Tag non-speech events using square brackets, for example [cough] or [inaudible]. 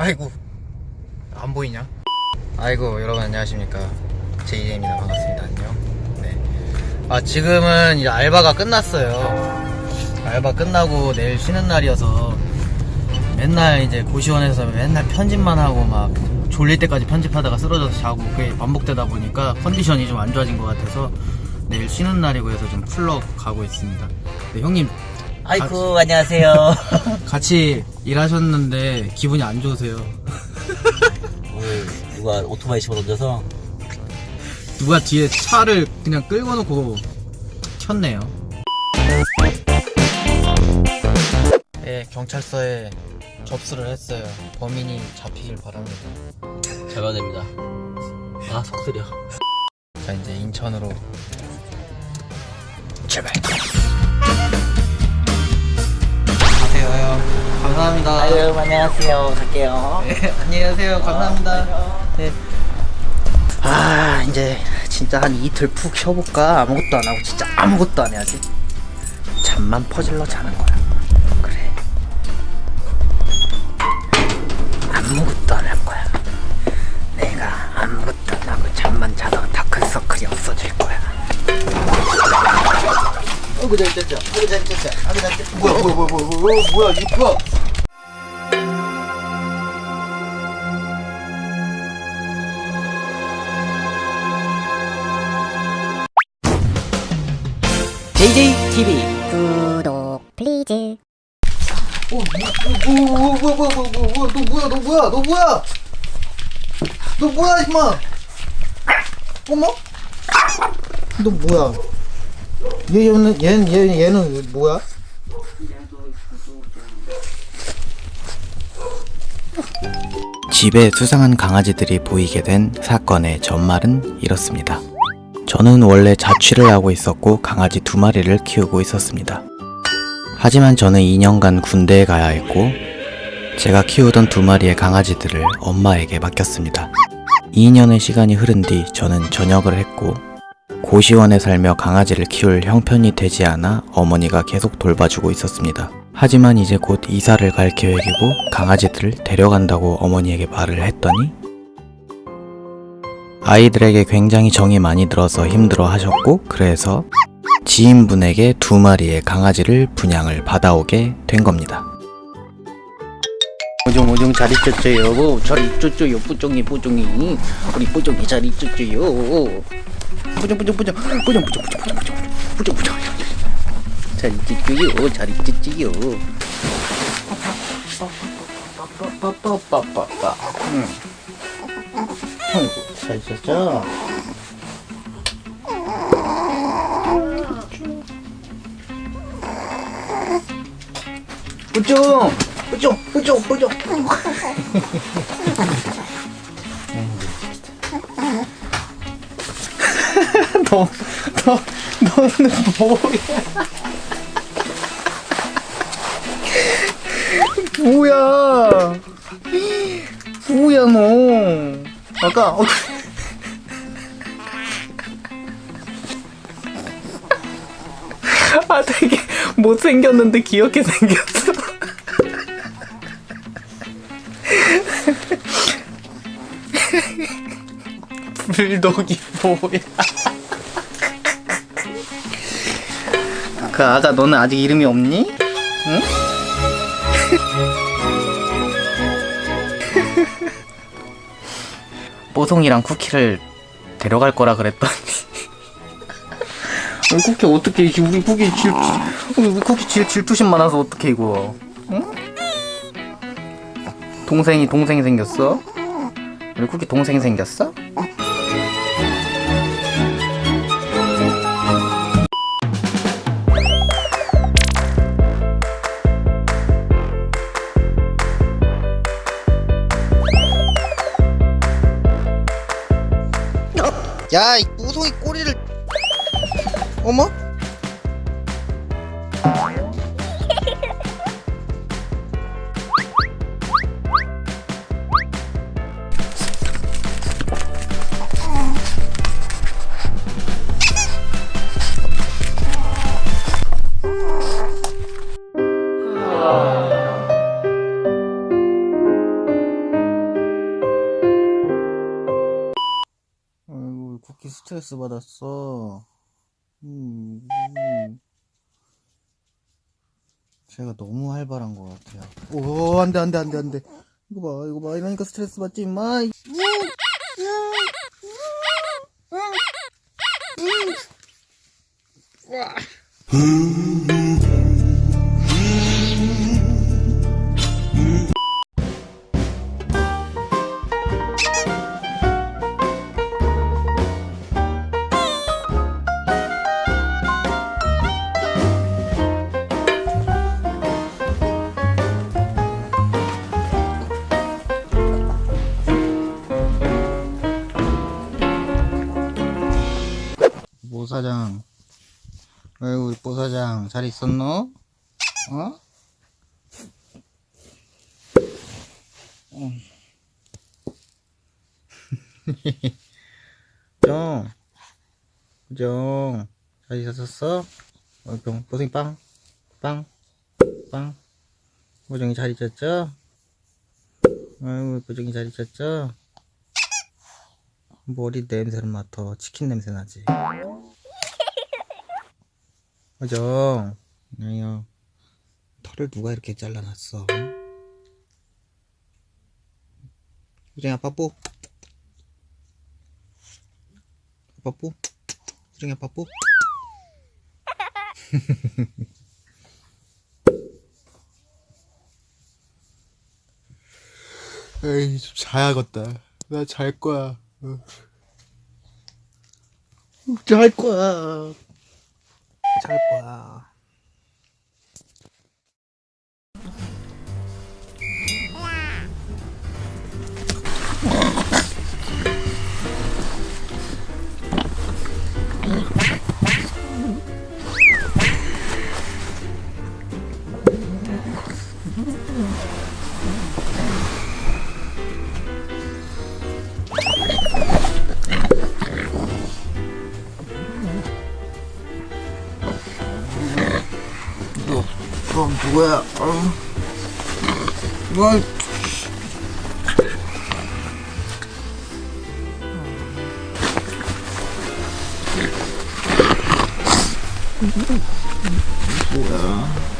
아이고. 안 보이냐? 아이고 여러분 안녕하십니까. 제이입니다. 반갑습니다. 안녕. 네. 아 지금은 이제 알바가 끝났어요. 알바 끝나고 내일 쉬는 날이어서 맨날 이제 고시원에서 맨날 편집만 하고 막 졸릴 때까지 편집하다가 쓰러져서 자고 그게 반복되다 보니까 컨디션이 좀 안 좋아진 것 같아서 내일 쉬는 날이고 해서 좀 풀러 가고 있습니다. 네, 형님 아이고 안녕하세요. [laughs] 같이 일하셨는데 기분이 안 좋으세요 오늘 누가 오토바이 집어 던져서 누가 뒤에 차를 그냥 끌고 놓고 켰네요. 네, 경찰서에 접수를 했어요. 범인이 잡히길 바랍니다. 됩니다. 아 속쓰려. 자, 이제 인천으로 출발. 감사합니다. 아유 안녕하세요. 갈게요. 네, 안녕하세요. 감사합니다. 네. 아, 이제 진짜 한 이틀 푹 쉬어볼까? 아무것도 안 하고 진짜 아무것도 안 해야지. 잠만 퍼질러 자는 거야. 그래. 아무것도 안 할 거야. 내가 아무것도 안 하고 잠만 자다가 다크서클이 없어질 거야. 어구 잘 잤죠? 어구 잘? 어구 잘 잤죠? 뭐야 뭐야 뭐야 뭐야 뭐야 뭐야 이거 뭐야? JJTV 구독 플리즈 어, 뭐, 뭐, 뭐, 뭐, 뭐, 뭐, 뭐, 너 뭐야, 너 뭐야, 너 뭐야? 너 뭐야, 임마? 어머? 너 뭐야? 얘, 얘는, 얘는, 얘, 얘는 뭐야? 집에 수상한 강아지들이 보이게 된 사건의 전말은 이렇습니다. 저는 원래 자취를 하고 있었고 강아지 두 마리를 키우고 있었습니다. 하지만 저는 2년간 군대에 가야 했고 제가 키우던 두 마리의 강아지들을 엄마에게 맡겼습니다. 2년의 시간이 흐른 뒤 저는 전역을 했고 고시원에 살며 강아지를 키울 형편이 되지 않아 어머니가 계속 돌봐주고 있었습니다. 하지만 이제 곧 이사를 갈 계획이고 강아지들을 데려간다고 어머니에게 말을 했더니 아이들에게 굉장히 정이 많이 들어서 힘들어 하셨고 그래서 지인분에게 두 마리의 강아지를 분양을 받아오게 된 겁니다. 오종, 오종 잘 있었어요. 잘 있었어요. 뿌종이, 뿌종이. 우리 뿌종이 잘 있었어요. 뿌종, 뿌종, 뿌종, 뿌종, 뿌종, 뿌종, 뿌종, 뿌종, 뿌종, 뿌종. 잘 있었어요. 잘 있었어요. 빠빠빠빠빠빠. 응. 아이고, 잘 있었죠? 뿌종! 뿌종! 뿌종! 뿌종! 너, 너, 너는 뭐야? 뭐야? 뭐야, 너? 아까, 어, 아 되게 못생겼는데 귀엽게 생겼어 불독이 뭐야 그 아가 너는 아직 이름이 없니? 응? [laughs] 뽀송이랑 쿠키를 데려갈 거라 그랬더니 우리 쿠키 어떻게 우리 쿠키 질 우리 쿠키 질 질투심 많아서 어떻게 이거 응? 동생이 동생이 생겼어? 우리 쿠키 동생 생겼어? 야, 이 우송이 꼬리를 어머? 아이고, 쿠키 스트레스 받았어. 음, 제가 너무 활발한 것 같아요. 오, 안 돼, 안 돼, 안 돼, 안 돼. 이거 봐, 이거 봐. 이러니까 스트레스 받지, 임마. 모 사장. 아이고, 우리 모 사장. 잘 있었노? 어? 음. [laughs] 정. 정. 잘 있었어? 어, 병, 보생 빵. 빵. 빵. 보정이 잘 있었죠? 아이고, 보정이 잘 있었죠? 머리 냄새를 맡아. 치킨 냄새 나지. 어정. 아니요. 털을 누가 이렇게 잘라놨어? 우정이 아빠 뽀. 아빠 뽀. 우정이 아빠 뽀. [laughs] 에이, 좀 자야겠다. 나 잘 거야. 어. 잘 거야. 잘 거야. 그럼 누구야? 어? 뭐? 뭐야?